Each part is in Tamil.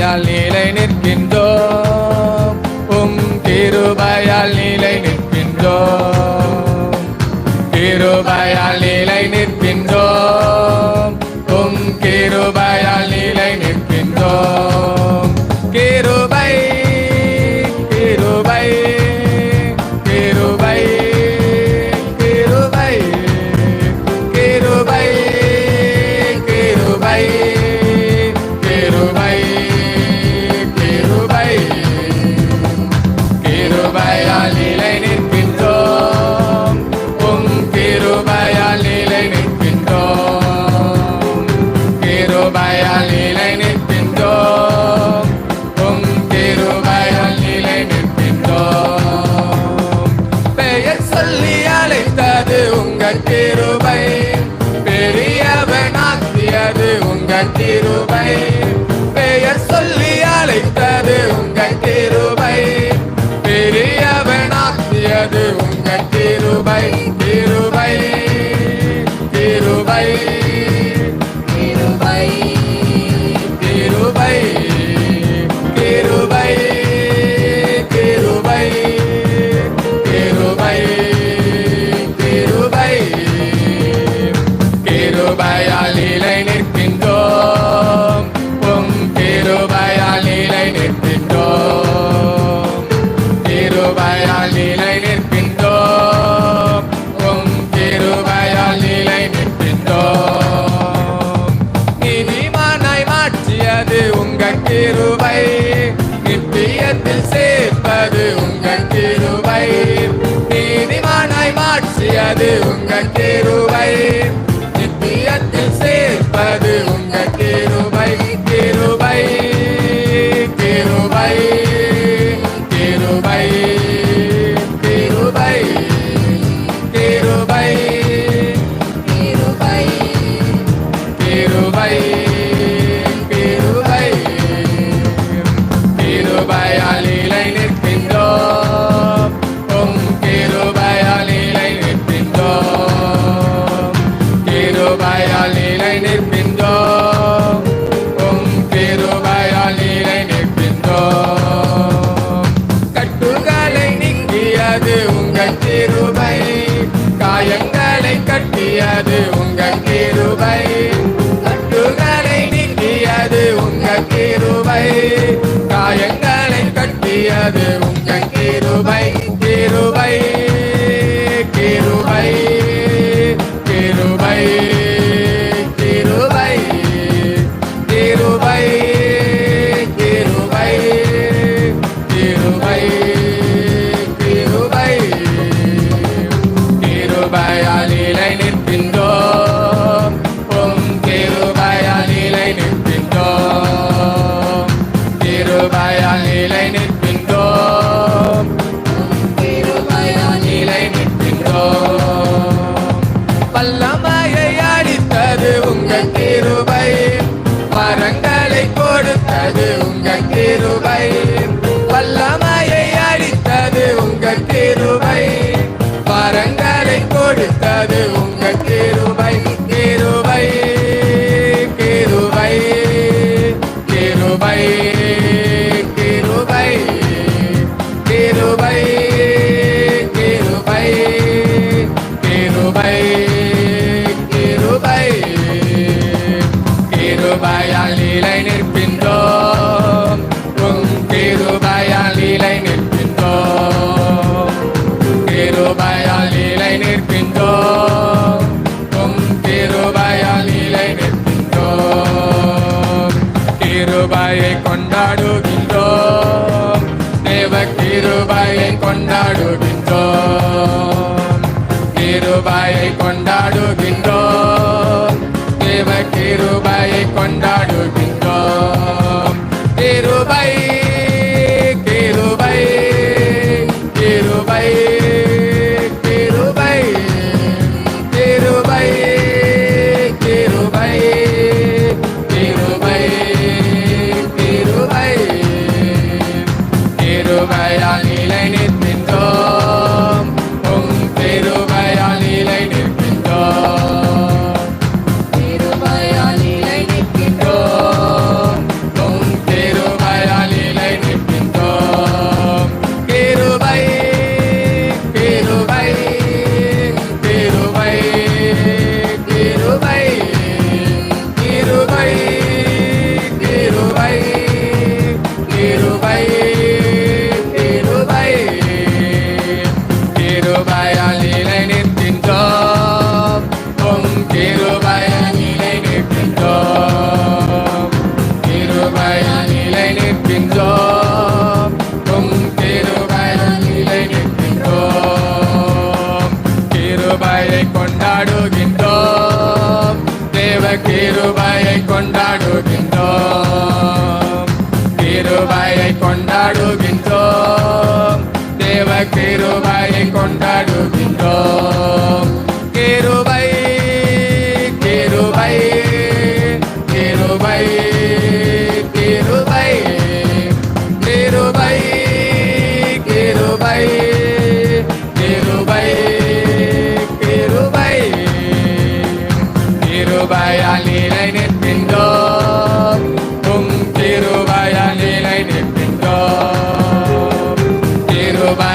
ရာလီလိန် ai, ali. கிருபையை கொண்டாடுகின்றோம். தேவ கிருபையை கொண்டாடுகின்றோம். கிருபையை கொண்டாடுகின்றோம். தேவ கிருபையை கொண்டாடுகின்றோம். கிருபையை கொண்டாடுகின்றோம். தேவ கிருபையை கொண்டாடுகின்றோம். கிருபையை கொண்டாடுகின்றோம். தேவ கிருபையை கொண்டாடுகின்றோம்.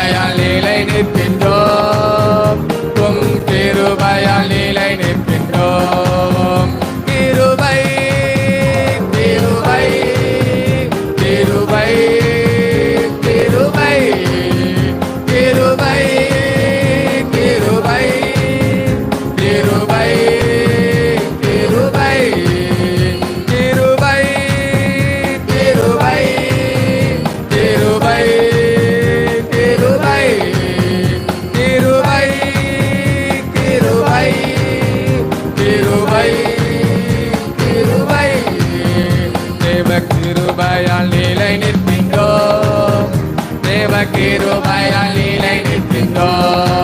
தயாலிலை நிற்கின்ற தேவ கிருபையால் நிலை நிற்கின்றோம்